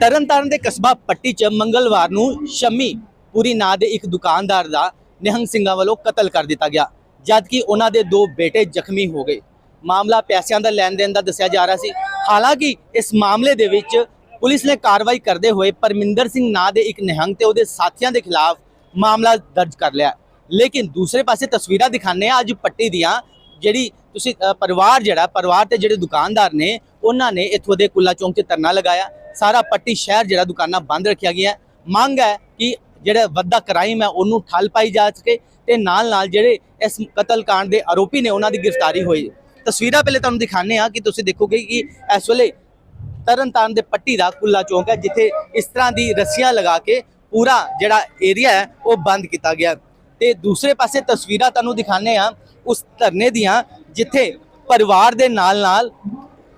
ਤਰਨਤਾਰਨ ਦੇ ਕਸਬਾ ਪੱਟੀ 'ਚ ਮੰਗਲਵਾਰ ਨੂੰ ਸ਼ਮੀ ਪੂਰੀ ਨਾਂ ਦੇ ਇੱਕ ਦੁਕਾਨਦਾਰ ਦਾ ਨਿਹੰਗ ਸਿੰਘਾਂ ਵੱਲੋਂ ਕਤਲ ਕਰ ਦਿੱਤਾ ਗਿਆ, ਜਦਕਿ ਉਹਨਾਂ ਦੇ ਦੋ ਬੇਟੇ ਜ਼ਖਮੀ ਹੋ ਗਏ। ਮਾਮਲਾ ਪੈਸਿਆਂ ਦਾ ਲੈਣ ਦੇਣ ਦਾ ਦੱਸਿਆ ਜਾ ਰਿਹਾ ਸੀ। ਹਾਲਾਂਕਿ ਇਸ ਮਾਮਲੇ ਦੇ ਵਿੱਚ ਪੁਲਿਸ ਨੇ ਕਾਰਵਾਈ ਕਰਦੇ ਹੋਏ ਪਰਮਿੰਦਰ ਸਿੰਘ ਨਾਂ ਦੇ ਇੱਕ ਨਿਹੰਗ ਤੇ ਉਹਦੇ ਸਾਥੀਆਂ ਦੇ ਖਿਲਾਫ ਮਾਮਲਾ ਦਰਜ ਕਰ ਲਿਆ। ਲੇਕਿਨ ਦੂਸਰੇ ਪਾਸੇ ਤਸਵੀਰਾਂ ਦਿਖਾਣੇ ਆ ਅੱਜ ਪੱਟੀ ਦੀਆਂ ਜਿਹੜੀ ਤੁਸੀਂ ਪਰਿਵਾਰ ਜਿਹੜਾ, ਪਰਿਵਾਰ ਤੇ ਜਿਹੜੇ ਦੁਕਾਨਦਾਰ ਨੇ ਉਹਨਾਂ ਨੇ ਇੱਥੋਂ ਦੇ ਕੁੱਲਾ ਚੌਂਕ 'ਚ ਧਰਨਾ ਲਗਾਇਆ। ਸਾਰਾ ਪੱਟੀ ਸ਼ਹਿਰ ਜਿਹੜਾ ਦੁਕਾਨਾਂ ਬੰਦ ਰੱਖਿਆ ਗਿਆ ਮੰਗ ਹੈ ਕਿ ਜਿਹੜਾ ਵੱਡਾ ਕ੍ਰਾਈਮ ਹੈ ਉਹਨੂੰ ਠੱਲ ਪਾਈ ਜਾ ਸਕੇ ਤੇ ਨਾਲ ਨਾਲ ਜਿਹੜੇ ਇਸ ਕਤਲकांड ਦੇ ਆਰੋਪੀ ਨੇ ਉਹਨਾਂ ਦੀ ਗ੍ਰਿਫਤਾਰੀ ਹੋਈ। ਤਸਵੀਰਾਂ ਪਹਿਲੇ ਤੁਹਾਨੂੰ ਦਿਖਾਣੇ ਆ ਕਿ ਤੁਸੀਂ ਦੇਖੋਗੇ ਕਿ ਇਸ ਵੇਲੇ ਤਰਨਤਾਰਨ ਦੇ ਪੱਟੀ ਦਾ ਕੁੱਲਾ ਚੌਂਕ ਹੈ, ਜਿੱਥੇ ਇਸ ਤਰ੍ਹਾਂ ਦੀ ਰੱਸੀਆਂ ਲਗਾ ਕੇ ਪੂਰਾ ਜਿਹੜਾ ਏਰੀਆ ਹੈ, ਉਹ ਬੰਦ ਕੀਤਾ ਗਿਆ। ਤੇ ਦੂਸਰੇ ਪਾਸੇ ਤਸਵੀਰਾਂ ਤੁਹਾਨੂੰ ਦਿਖਾਣੇ ਆ ਉਸ ਧਰਨੇ ਦੀਆਂ, ਜਿੱਥੇ ਪਰਿਵਾਰ ਦੇ ਨਾਲ ਨਾਲ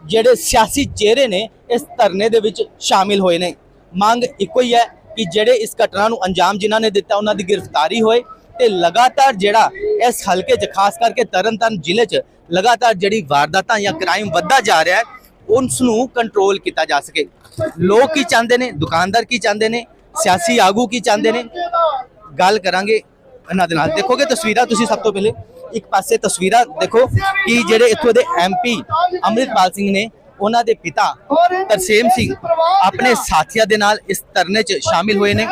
ਜਿਹੜੇ ਸਿਆਸੀ ਚਿਹਰੇ ਨੇ ਇਸ ਧਰਨੇ ਦੇ ਵਿੱਚ ਸ਼ਾਮਿਲ ਹੋਏ ਨੇ। ਮੰਗ ਇੱਕੋ ਹੀ ਹੈ ਕਿ ਜਿਹੜੇ ਇਸ ਘਟਨਾ ਨੂੰ ਅੰਜਾਮ ਜਿਨ੍ਹਾਂ ਨੇ ਦਿੱਤਾ, ਉਹਨਾਂ ਦੀ ਗ੍ਰਿਫਤਾਰੀ ਹੋਏ ਤੇ ਲਗਾਤਾਰ ਜਿਹੜਾ ਇਸ ਹਲਕੇ 'ਚ ਖਾਸ ਕਰਕੇ ਤਰਨਤਾਰਨ ਜ਼ਿਲ੍ਹੇ 'ਚ ਲਗਾਤਾਰ ਜਿਹੜੀ ਵਾਰਦਾਤਾਂ ਜਾਂ ਕ੍ਰਾਈਮ ਵੱਧਦਾ ਜਾ ਰਿਹਾ ਹੈ, ਉਸ ਨੂੰ ਕੰਟਰੋਲ ਕੀਤਾ ਜਾ ਸਕੇ। ਲੋਕ ਕੀ ਚਾਹੁੰਦੇ ਨੇ? ਦੁਕਾਨਦਾਰ ਕੀ ਚਾਹੁੰਦੇ ਨੇ? ਸਿਆਸੀ ਆਗੂ ਕੀ ਚਾਹੁੰਦੇ ਨੇ? ਗੱਲ ਕਰਾਂਗੇ ਇਹਨਾਂ ਦੇ ਨਾਲ। ਦੇਖੋਗੇ ਤਸਵੀਰਾਂ ਤੁਸੀਂ ਸਭ ਤੋਂ ਪਹਿਲੇ? ਇੱਕ ਪਾਸੇ ਤਸਵੀਰਾਂ ਦੇਖੋ ਕਿ ਜਿਹੜੇ ਇੱਥੋਂ ਦੇ ਐਮਪੀ ਅੰਮ੍ਰਿਤਪਾਲ ਸਿੰਘ ਨੇ ਉਹਨਾਂ ਦੇ ਪਿਤਾ ਤਰਸੇਮ ਸਿੰਘ ਆਪਣੇ ਸਾਥੀਆਂ ਦੇ ਨਾਲ ਇਸ ਧਰਨੇ 'ਚ ਸ਼ਾਮਿਲ ਹੋਏ ਨੇ,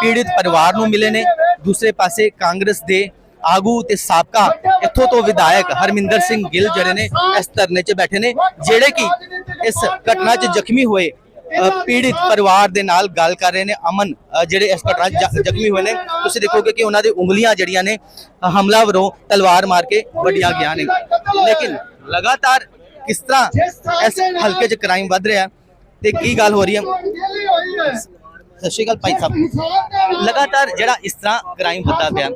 ਪੀੜਿਤ ਪਰਿਵਾਰ ਨੂੰ ਮਿਲੇ ਨੇ। ਦੂਸਰੇ ਪਾਸੇ ਕਾਂਗਰਸ ਦੇ ਆਗੂ ਤੇ ਸਾਬਕਾ ਇੱਥੋਂ ਤੋਂ ਵਿਧਾਇਕ ਹਰਮਿੰਦਰ ਸਿੰਘ ਗਿੱਲ ਜਿਹੜੇ ਨੇ ਇਸ ਧਰਨੇ 'ਚ ਬੈਠੇ ਨੇ, ਜਿਹੜੇ ਕਿ ਇਸ ਘਟਨਾ 'ਚ ਜ਼ਖਮੀ ਹੋਏ। ਪੀੜਿਤ ਪਰਿਵਾਰ ਦੇ ਨਾਲ ਗੱਲ ਕਰ ਰਹੇ ਨੇ। ਅਮਨ ਜਿਹੜੇ ਇਸ ਘਟਨਾ ਜ਼ਖਮੀ ਹੋਏ ਨੇ ਤੁਸੀਂ ਦੇਖੋਗੇ ਕਿ ਉਹਨਾਂ ਦੇ ਉਂਗਲੀਆਂ ਜਿਹੜੀਆਂ ਨੇ ਅ, ਹਮਲਾਵਰੋਂ ਤਲਵਾਰ ਮਾਰ ਕੇ ਵੱਡੀਆਂ ਗਿਆ ਨੇ। ਲੇਕਿਨ ਲਗਾਤਾਰ ਕਿਸ ਤਰ੍ਹਾਂ ਇਸ ਹਲਕੇ 'ਚ ਕ੍ਰਾਈਮ ਵੱਧ ਰਿਹਾ ਤੇ ਕੀ ਗੱਲ ਹੋ ਰਹੀ ਹੈ? ਸਤਿ ਸ਼੍ਰੀ ਅਕਾਲ ਭਾਈ ਸਾਹਿਬ। ਲਗਾਤਾਰ ਜਿਹੜਾ ਇਸ ਤਰ੍ਹਾਂ ਕ੍ਰਾਈਮ ਵੱਧਦਾ ਪਿਆ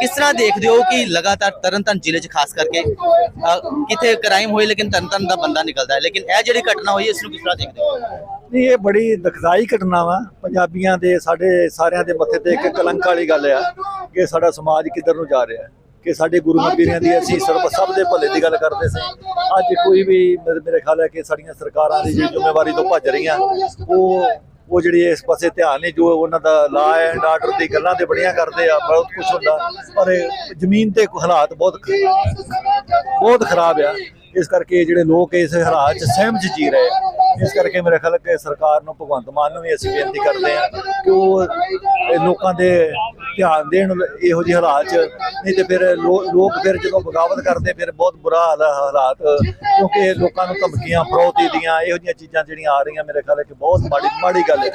ਕਿਸ ਤਰ੍ਹਾਂ ਦੇਖਦੇ ਹੋ ਕਿ ਲਗਾਤਾਰ ਤਰਨਤਾਰਨ ਜ਼ਿਲ੍ਹੇ 'ਚ ਖਾਸ ਕਰਕੇ ਅ, ਕ੍ਰਾਈਮ ਹੋਏ ਲੇਕਿਨ ਤਰਨਤਾਰਨ ਦਾ ਬੰਦਾ ਨਿਕਲਦਾ ਹੈ। ਲੇਕਿਨ ਇਹ ਜਿਹੜੀ ਘਟਨਾ ਹੋਈ ਇਸ ਨੂੰ ਕਿਸ ਤਰ੍ਹਾਂ ਦੇਖਦੇ ਹੋ? ਨਹੀਂ ਇਹ ਬੜੀ ਦੁਖਦਾਈ ਘਟਨਾ ਵਾ। ਪੰਜਾਬੀਆਂ ਦੇ ਸਾਡੇ ਸਾਰਿਆਂ ਦੇ ਮੱਥੇ ਤੇ ਇੱਕ ਕਲੰਕ ਵਾਲੀ ਗੱਲ ਆ ਕਿ ਸਾਡਾ ਸਮਾਜ ਕਿੱਧਰ ਨੂੰ ਜਾ ਰਿਹਾ ਹੈ। ਕਿ ਸਾਡੇ ਗੁਰੂ ਪੀਰਾਂ ਦੀ ਅਸੀਂ ਸਰਬ ਸਭ ਦੇ ਭਲੇ ਦੀ ਗੱਲ ਕਰਦੇ ਸੀ। ਅੱਜ ਕੋਈ ਵੀ ਮੇਰੇ ਮੇਰੇ ਖਿਆਲ ਹੈ ਕਿ ਸਾਡੀਆਂ ਸਰਕਾਰਾਂ ਦੀ ਜਿਹੜੀ ਜ਼ਿੰਮੇਵਾਰੀ ਤੋਂ ਭੱਜ ਰਹੀਆਂ ਉਹ ਉਹ ਜਿਹੜੀ ਇਸ ਪਾਸੇ ਧਿਆਨ ਨਹੀਂ, ਜੋ ਉਹਨਾਂ ਦਾ ਲਾ ਐਂਡ ਆਰਡਰ ਦੀ ਗੱਲਾਂ ਤੇ ਬੜੀਆਂ ਕਰਦੇ ਆ, ਬਹੁਤ ਕੁਝ ਹੁੰਦਾ। ਪਰ ਜ਼ਮੀਨ ਤੇ ਹਾਲਾਤ ਬਹੁਤ ਬਹੁਤ ਖਰਾਬ ਆ। ਇਸ ਕਰਕੇ ਜਿਹੜੇ ਲੋਕ ਇਸ ਹਾਲਾਤ 'ਚ ਸਹਿਮ 'ਚ ਜੀ ਰਹੇ। ਆ ਇਸ ਕਰਕੇ ਮੇਰੇ ਖਿਆਲ ਕਿ ਸਰਕਾਰ ਨੂੰ ਭਗਵੰਤ ਮਾਨ ਨੂੰ ਵੀ ਅਸੀਂ ਬੇਨਤੀ ਕਰਦੇ ਹਾਂ ਕਿ ਉਹ ਲੋਕਾਂ ਦੇ ਧਿਆਨ ਦੇਣ ਇਹੋ ਜਿਹੇ ਹਾਲਾਤ 'ਚ। ਨਹੀਂ ਤੇ ਫਿਰ ਲੋ- ਲੋਕ ਫਿਰ ਜਦੋਂ ਬਗਾਵਤ ਕਰਦੇ, ਫਿਰ ਬਹੁਤ ਬੁਰਾ ਹਾਲ ਹਾਲਾਤ, ਕਿਉਂਕਿ ਲੋਕਾਂ ਨੂੰ ਧਮਕੀਆਂ ਫਰੋਤੀ ਦੀਆਂ ਇਹੋ ਜਿਹੀਆਂ ਚੀਜ਼ਾਂ ਜਿਹੜੀਆਂ ਆ ਰਹੀਆਂ, ਮੇਰੇ ਖਿਆਲ ਹੈ ਕਿ ਬਹੁਤ ਮਾੜੀ ਮਾੜੀ ਗੱਲ ਹੈ।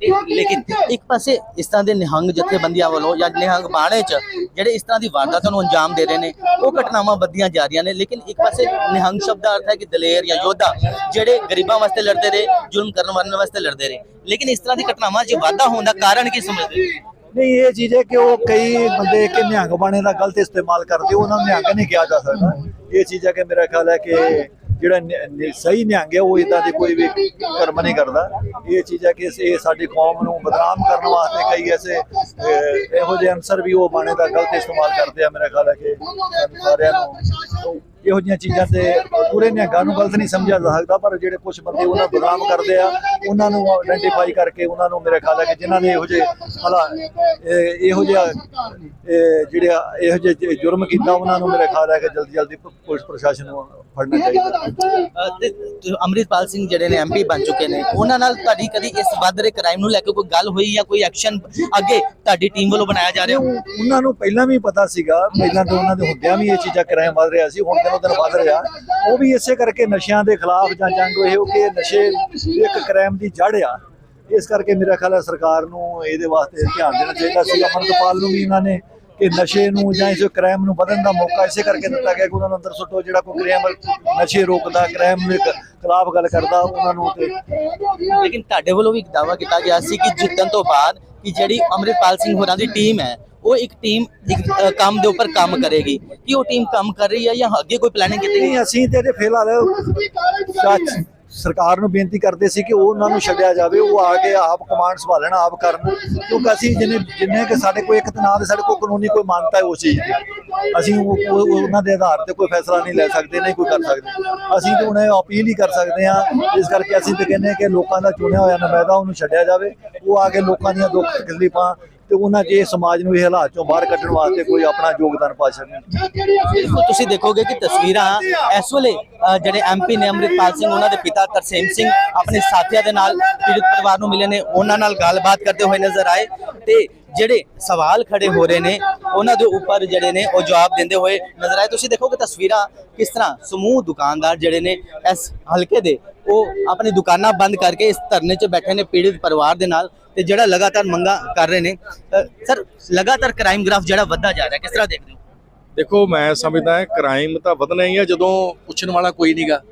ਤੇ ਲੇਕਿਨ ਇੱਕ ਪਾਸੇ ਇਸ ਤਰ੍ਹਾਂ ਦੇ ਨਿਹੰਗ ਜਥੇਬੰਦੀਆਂ ਵੱਲੋਂ ਜਾਂ ਨਿਹੰਗ ਬਾਣੇ 'ਚ ਜਿਹੜੇ ਇਸ ਤਰ੍ਹਾਂ ਦੀ ਵਾਰਦਾਤਾਂ ਨੂੰ ਅੰਜਾਮ ਦੇ ਰਹੇ ਨੇ ਉਹ ਘਟਨਾਵਾਂ ਵੱਧਦੀਆਂ ਜਾ ਰਹੀਆਂ ਨੇ। ਲੇਕਿਨ ਇੱਕ ਪਾਸੇ ਨਿਹੰਗ ਸ਼ਬਦ ਦਾ ਅਰਥ ਹੈ ਕਿ ਦਲੇਰ ਜਾਂ ਯੋਧਾ ਜਿਹੜੇ ਗਰੀਬਾਂ ਵਾਸਤੇ ਲੜਦੇ ਰਹੇ ਜ਼ੁਲਮ ਕਰਨ ਵਾਲਿਆਂ ਵਾਸਤੇ ਲੜਦੇ ਰਹੇ। ਲੇਕਿਨ ਇਸ ਤਰ੍ਹਾਂ ਦੀ ਘਟਨਾਵਾਂ 'ਚ ਵਾਧਾ ਹੋਣ ਦਾ ਕਾਰਨ ਕੀ ਸਮਝਦੇ? ਨਹੀਂ ਇਹ ਚੀਜ਼ ਹੈ ਕਿ ਉਹ ਕਈ ਬੰਦੇ ਕਿ ਨਿਹੰਗ ਬਾਣੇ ਦਾ ਗਲਤ ਇਸਤੇਮਾਲ ਕਰਦੇ ਉਹਨਾਂ ਨੂੰ ਨਿਹੰਗ ਨਹੀਂ ਕਿਹਾ ਜਾ ਸਕਦਾ। ਇਹ ਚੀਜ਼ ਹੈ ਕਿ ਮੇਰਾ ਖਿਆਲ ਹੈ ਕਿ ਜਿਹੜਾ ਸਹੀ ਨਿਹੰਗ ਹੈ, ਉਹ ਇਦਾਂ ਦੀ ਕੋਈ ਵੀ ਕਰਮ ਨਹੀਂ ਕਰਦਾ। ਇਹ ਚੀਜ਼ ਹੈ ਕਿ ਇਹ ਸਾਡੀ ਕੌਮ ਨੂੰ ਬਦਨਾਮ ਕਰਨ ਵਾਸਤੇ ਕਈ ਐਸੇ ਇਹੋ ਜਿਹੇ ਅਨਸਰ ਵੀ ਉਹ ਬਾਣੇ ਦਾ ਗਲਤ ਇਸਤੇਮਾਲ ਕਰਦੇ ਆ, ਮੇਰਾ ਖਿਆਲ ਹੈ ਕਿ ਸਾਰਿਆਂ ਨੂੰ ਇਹੋ ਜਿਹੀਆਂ ਚੀਜ਼ਾਂ ਤੇ ਪੂਰੇ ਨਿਹੰਗਾਂ ਨੂੰ ਗਲਤ ਨਹੀਂ ਸਮਝਿਆ ਜਾ ਸਕਦਾ ਪਰ ਜਿਹੜੇ ਕੁਝ ਬੰਦੇ ਉਹਨਾਂ ਬਦਨਾਮ ਕਰਦੇ ਆ ਉਹਨਾਂ ਨੂੰ ਆਇਡੈਂਟੀਫਾਈ ਕਰਕੇ ਉਹਨਾਂ ਨੂੰ ਮੇਰੇ ਖਿਆਲ ਹੈ ਕਿ ਜਿਨ੍ਹਾਂ ਨੇ ਇਹੋ ਜਿਹੇ ਹਲਾ ਇਹ- ਜਿਹਾ ਜਿਹੜੇ ਇਹੋ ਜਿਹੇ ਜੁਰਮ ਕੀਤਾ ਉਹਨਾਂ ਨੂੰ ਮੇਰੇ ਖਿਆਲ ਹੈ ਕਿ ਜਲਦੀ ਜਲਦੀ ਪੁਲਿਸ ਪ੍ਰਸ਼ਾਸਨ ਨੂੰ ਫੜਨਾ ਚਾਹੀਦਾ। ਅੰਮ੍ਰਿਤਪਾਲ ਸਿੰਘ ਜਿਹੜੇ ਨੇ ਐਮਪੀ ਬਣ ਚੁੱਕੇ ਨੇ ਉਹਨਾਂ ਨਾਲ ਤੁਹਾਡੀ ਕਦੀ ਇਸ ਵੱਧ ਰਹੇ ਕ੍ਰਾਈਮ ਨੂੰ ਲੈ ਕੇ ਕੋਈ ਗੱਲ ਹੋਈ ਜਾਂ ਕੋਈ ਐਕਸ਼ਨ ਅੱਗੇ ਤੁਹਾਡੀ ਟੀਮ ਵੱਲੋਂ ਬਣਾਇਆ ਜਾ ਰਿਹਾ? ਉਹ- ਉਹਨਾਂ ਨੂੰ ਪਹਿਲਾਂ ਵੀ ਪਤਾ ਸੀਗਾ ਪਹਿਲਾਂ ਤੋਂ ਉਹਨਾਂ ਦੇ ਹੁੰਦਿਆਂ ਵੀ ਇਹ ਚੀਜ਼ਾਂ ਕ੍ਰਾਈਮ ਵੱਧ ਰਿਹਾ ਸੀ ਹੁਣ ਦਿਨੋਂ ਦਿਨ ਵੱਧ ਰਿਹਾ। ਉਹ ਵੀ ਇਸੇ ਕਰਕੇ ਨਸ਼ਿਆਂ ਦੇ ਖਿਲਾਫ ਜਾਂ ਜੰਗ ਇਹ ਕਿ ਨਸ਼ੇ ਇੱਕ ਕ੍ਰਾਈਮ ਦੀ ਜੜ ਆ। ਇਸ ਕਰਕੇ ਮੇਰਾ ਖਿਆਲ ਹੈ ਸਰਕਾਰ ਨੂੰ ਇਹਦੇ ਵਾਸਤੇ ਧਿਆਨ ਦੇਣਾ ਚਾਹੀਦਾ ਸੀ। ਅਮਰਤਪਾਲ ਨੂੰ ਵੀ ਇਹਨਾਂ ਨੇ ਕਿ ਨਸ਼ੇ ਨੂੰ ਜਾਂ ਇਸ ਕ੍ਰਾਈਮ ਨੂੰ ਵਧਣ ਦਾ ਮੌਕਾ ਇਸੇ ਕਰਕੇ ਦਿੱਤਾ ਗਿਆ ਕਿ ਉਹਨਾਂ ਨੂੰ ਅੰਦਰ ਸੁੱਟੋ। ਜਿਹੜਾ ਕੋਈ ਕ੍ਰਾਈਮ ਨਸ਼ੇ ਰੋਕਦਾ ਕ੍ਰਾਈਮ ਦੇ ਖਿਲਾਫ ਗੱਲ ਕਰਦਾ, ਉਹਨਾਂ ਨੂੰ ਤੇ ਲੇਕਿਨ ਤੁਹਾਡੇ ਵੱਲੋਂ ਵੀ ਇੱਕ ਦਾਵਾ ਕੀਤਾ ਗਿਆ ਸੀ ਕਿ ਜਿੱਤਣ ਤੋਂ ਬਾਅਦ ਕਿ ਜਿਹੜੀ ਅੰਮ੍ਰਿਤਪਾਲ ਸਿੰਘ ਹੋਰਾਂ ਦੀ ਟੀਮ ਹੈ ਉਹ ਇੱਕ ਟੀਮ ਇੱਕ ਅ, ਕੰਮ ਦੇ ਉੱਪਰ ਕੰਮ ਕਰੇਗੀ। ਕੀ ਉਹ ਟੀਮ ਕੰਮ ਕਰ ਰਹੀ ਹੈ ਜਾਂ ਅੱਗੇ ਕੋਈ ਪਲੈਨਿੰਗ ਕੀਤੀ ਗਈ? ਨਹੀਂ ਅਸੀਂ ਤੇ ਇਹਦੇ ਫਿਲਹਾਲ ਸੱਚ ਸਰਕਾਰ ਨੂੰ ਬੇਨਤੀ ਕਰਦੇ ਸੀ ਕਿ ਉਹ ਉਹਨਾਂ ਨੂੰ ਛੱਡਿਆ ਜਾਵੇ ਉਹ ਆ ਕੇ ਆਪ ਕਮਾਂਡ ਸੰਭਾਲਣ ਆਪ ਕਰਨ। ਕਿਉਂਕਿ ਅਸੀਂ ਜਿੰਨੇ ਜਿੰਨੇ ਕਿ ਸਾਡੇ ਕੋਲ ਇੱਕ ਤਨਾਹ ਦੇ ਸਾਡੇ ਕੋਲ ਕਾਨੂੰਨੀ ਕੋਈ ਮਾਨਤਾ ਹੈ ਉਸ ਚੀਜ਼ ਦੀ। ਅਸੀਂ ਉਹ- ਉਹ- ਉਹਨਾਂ ਦੇ ਆਧਾਰ ਤੇ ਕੋਈ ਫੈਸਲਾ ਨਹੀਂ ਲੈ ਸਕਦੇ ਨਹੀਂ ਕੋਈ ਕਰ ਸਕਦੇ। ਅਸੀਂ ਤਾਂ ਉਹਨੇ ਅਪੀਲ ਹੀ ਕਰ ਸਕਦੇ ਹਾਂ। ਇਸ ਕਰਕੇ ਅਸੀਂ ਤਾਂ ਕਹਿੰਦੇ ਹਾਂ ਕਿ ਲੋਕਾਂ ਦਾ ਚੁਣਿਆ ਹੋਇਆ ਨੁਮਾਇੰਦਾ ਉਹਨੂੰ ਛੱਡਿਆ ਜਾਵੇ। ਉਹ ਆ ਕੇ ਲੋਕਾਂ ਦੀਆਂ ਦੁੱਖ ਤਕਲੀਫਾਂ ਤੇ ਉਹਨਾਂ ਜੇ ਸਮਾਜ ਨੂੰ ਇਹ ਹਾਲਾਤ ਚੋਂ ਬਾਹਰ ਕੱਢਣ ਵਾਸਤੇ ਕੋਈ ਆਪਣਾ ਯੋਗਦਾਨ ਪਾ ਸਕਣ। ਬਿਲਕੁਲ ਤੁਸੀਂ ਦੇਖੋਗੇ ਕਿ ਤਸਵੀਰਾਂ ਇਸ ਵੇਲੇ ਅ, ਜਿਹੜੇ ਐਮਪੀ ਨੇ ਅੰਮ੍ਰਿਤਪਾਲ ਸਿੰਘ ਉਹਨਾਂ ਦੇ ਪਿਤਾ ਤਰਸੇਮ ਸਿੰਘ ਆਪਣੇ ਸਾਥੀਆਂ ਦੇ ਨਾਲ ਪੀੜਤ ਪਰਿਵਾਰ ਨੂੰ ਮਿਲੇ ਨੇ ਉਹਨਾਂ ਨਾਲ ਗੱਲਬਾਤ ਕਰਦੇ ਹੋਏ ਨਜ਼ਰ ਆਏ ਤੇ ਜਿਹੜੇ ਸਵਾਲ ਖੜੇ ਹੋ ਰਹੇ ਨੇ ਉਹਨਾਂ ਦੇ ਉੱਪਰ ਜਿਹੜੇ ਨੇ ਉਹ ਜਵਾਬ ਦਿੰਦੇ ਹੋਏ ਨਜ਼ਰ ਆਏ। ਤੁਸੀਂ ਦੇਖੋਗੇ ਤਸਵੀਰਾਂ ਕਿਸ ਤਰ੍ਹਾਂ ਸਮੂਹ ਦੁਕਾਨਦਾਰ ਜਿਹੜੇ ਨੇ ਇਸ ਹਲਕੇ ਦੇ ਉਹ ਆਪਣੀ ਦੁਕਾਨਾਂ ਬੰਦ ਕਰਕੇ ਇਸ ਧਰਨੇ 'ਚ ਬੈਠੇ ਨੇ ਪੀੜਤ ਪਰਿਵਾਰ ਦੇ ਨਾਲ। ਤੇ ਜਿਹੜਾ ਲਗਾਤਾਰ ਮੰਗਾ ਕਰ ਰਹੇ ਨੇ ਸਰ, ਲਗਾਤਾਰ ਕ੍ਰਾਈਮ ਗ੍ਰਾਫ ਜਿਹੜਾ ਵੱਧਦਾ ਜਾ ਰਿਹਾ, ਕਿਸ ਤਰ੍ਹਾਂ ਦੇਖਦੇ ਹੋ? ਦੇਖੋ, ਮੈਂ ਸਮਝਦਾ ਕ੍ਰਾਈਮ ਤਾਂ ਵਧਣਾ ਹੀ ਆ, ਜਦੋਂ ਪੁੱਛਣ ਵਾਲਾ ਕੋਈ ਨਹੀਂਗਾ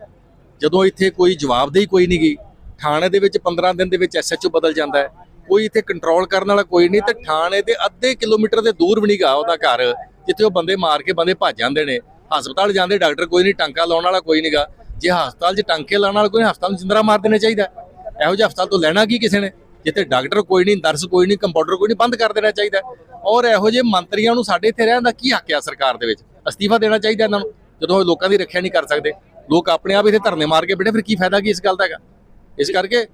ਜਦੋਂ ਇੱਥੇ ਕੋਈ ਜਵਾਬਦੇਹੀ ਕੋਈ ਨਹੀਂਗੀ ਥਾਣੇ ਦੇ ਵਿੱਚ 15 ਦਿਨ ਦੇ ਵਿੱਚ ਐਸਐਚਓ ਬਦਲ ਜਾਂਦਾ ਹੈ। ਕੋਈ ਇੱਥੇ ਕੰਟਰੋਲ ਕਰਨ ਵਾਲਾ ਕੋਈ ਨਹੀਂ ਤੇ ਥਾਣੇ ਦੇ ਅੱਧੇ ਕਿਲੋਮੀਟਰ ਦੇ ਦੂਰ ਵੀ ਨਹੀਂਗਾ ਉਹਦਾ ਘਰ, ਜਿੱਥੇ ਉਹ ਬੰਦੇ ਮਾਰ ਕੇ ਬੰਦੇ ਭੱਜ ਜਾਂਦੇ ਨੇ। ਹਸਪਤਾਲ ਜਾਂਦੇ, ਡਾਕਟਰ ਕੋਈ ਨਹੀਂ ਟਾਂਕਾ ਲਾਉਣ ਵਾਲਾ ਕੋਈ ਨਹੀਂਗਾ ਜੇ ਹਸਪਤਾਲ 'ਚ ਟਾਂਕੇ ਲਾਉਣ ਵਾਲਾ ਕੋਈ ਹਸਪਤਾਲ ਨੂੰ ਜਿੰਦਰਾ ਮਾਰ ਦੇਣਾ ਚਾਹੀਦਾ। ਇਹੋ ਜਿਹਾ ਹਸਪਤਾਲ ਤੋਂ ਲੈਣਾ ਕੀ ਕਿਸੇ ਨੇ? ਜਿੱਥੇ ਡਾਕਟਰ ਕੋਈ ਨਹੀਂ, ਨਰਸ ਕੋਈ ਨਹੀਂ ਕੰਪਾਊਂਡਰ ਕੋਈ ਨਹੀਂ, ਬੰਦ ਕਰ ਦੇਣਾ ਚਾਹੀਦਾ। ਔਰ ਇਹੋ ਜਿਹੇ ਮੰਤਰੀਆਂ ਨੂੰ ਸਾਡੇ ਇੱਥੇ ਰਹਿਣ ਦਾ ਕੀ ਹੱਕ ਆ ਸਰਕਾਰ ਦੇ ਵਿੱਚ? ਅਸਤੀਫਾ ਦੇਣਾ ਚਾਹੀਦਾ ਇਹਨਾਂ ਨੂੰ, ਜਦੋਂ ਇਹ ਲੋਕਾਂ ਦੀ ਰੱਖਿਆ ਨਹੀਂ ਕਰ ਸਕਦੇ। ਲੋਕ ਆਪਣੇ ਆਪ ਇੱਥੇ ਧਰਨੇ ਮਾਰ ਕੇ ਬੈਠੇ, ਫਿਰ ਕੀ ਫਾਇਦਾ ਕੀ ਇਸ ਗੱਲ ਦਾ ਹੈਗਾ? ਇਸ ਕਰਕੇ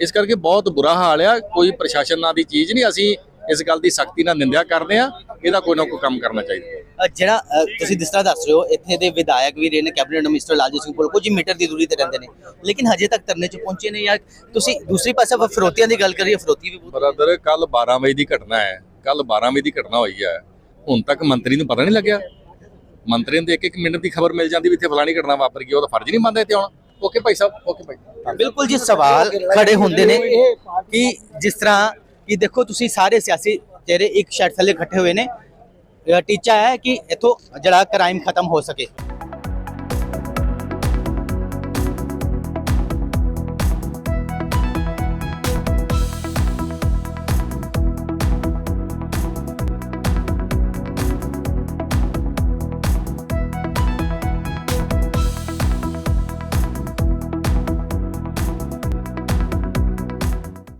ਇਸ ਕਰਕੇ ਬਹੁਤ ਬੁਰਾ ਹਾਲ ਆ, ਕੋਈ ਪ੍ਰਸ਼ਾਸਨ ਨਾਂ ਦੀ ਚੀਜ਼ ਨਹੀਂ, ਅਸੀਂ ਇਸ ਗੱਲ ਦੀ ਸਖਤੀ ਨਾਲ ਨਿੰਦਿਆ ਕਰਦੇ ਆ ਇਹਦਾ ਕੋਈ ਨਾ ਕੋਈ ਕੰਮ ਕਰਨਾ ਚਾਹੀਦਾ। ਜਿਹੜਾ ਤੁਸੀਂ ਜਿਸ ਤਰ੍ਹਾਂ ਦੱਸ ਰਹੇ ਹੋ ਇੱਥੇ ਦੇ ਵਿਧਾਇਕ ਵੀ ਰਹੇ ਨੇ ਕੈਬਨਿਟ ਮਿਨਿਸਟਰ ਲਾਲਜੀਤ ਸਿੰਘ ਕੋਲ ਕੁਝ ਮੀਟਰ ਦੀ ਦੂਰੀ ਤੇ ਰਹਿੰਦੇ ਨੇ। ਲੇਕਿਨ ਹਜੇ ਤੱਕ ਧਰਨੇ 'ਚ ਪਹੁੰਚੇ ਨਹੀਂ ਜਾਂ ਤੁਸੀਂ ਦੂਸਰੀ ਪਾਸੇ ਆਪਾਂ ਫਰੋਤੀਆਂ ਦੀ ਗੱਲ ਕਰੀਏ ਫਰੋਤੀ ਵੀ ਬਹੁਤ ਬਰਾਦਰ ਕੱਲ 12 ਵਜੇ ਦੀ ਘਟਨਾ ਹੈ। ਕੱਲ 12 ਵਜੇ ਦੀ ਘਟਨਾ ਹੋਈ ਹੈ। ਹੁਣ ਤੱਕ ਮੰਤਰੀ ਨੂੰ ਪਤਾ ਨਹੀਂ ਲੱਗਿਆ। ਮੰਤਰੀ ਨੂੰ ਤਾਂ ਇੱਕ ਇੱਕ ਮਿੰਟ ਦੀ ਖਬਰ ਮਿਲ ਜਾਂਦੀ ਵੀ ਇੱਥੇ ਫਲਾਣੀ ਘਟਨਾ ਵਾਪਰ ਗਈ ਉਹਦਾ ਫਰਜ਼ ਨਹੀਂ ਮੰਨਦਾ ਇੱਥੇ ਆਉਣਾ। ਓਕੇ ਭਾਈ ਸਾਹਿਬ ਓਕੇ ਭਾਈ। ਬਿਲਕੁਲ ਜੀ ਸਵਾਲ ਖੜੇ ਹੁੰਦੇ ਨੇ ਕਿ ਜਿਸ ਤਰ੍ਹਾਂ ਕਿ ਦੇਖੋ ਤੁਸੀਂ ਸਾਰੇ ਸਿਆਸੀ ਚਿਹਰੇ ਇੱਕ ਸ਼ਰਟ ਥੱਲੇ ਇਕੱਠੇ ਹੋਏ ਨੇ ਟੀਚਾ ਹੈ ਕਿ ਇਥੋਂ ਜਿਹੜਾ ਕ੍ਰਾਈਮ ਖਤਮ ਹੋ ਸਕੇ।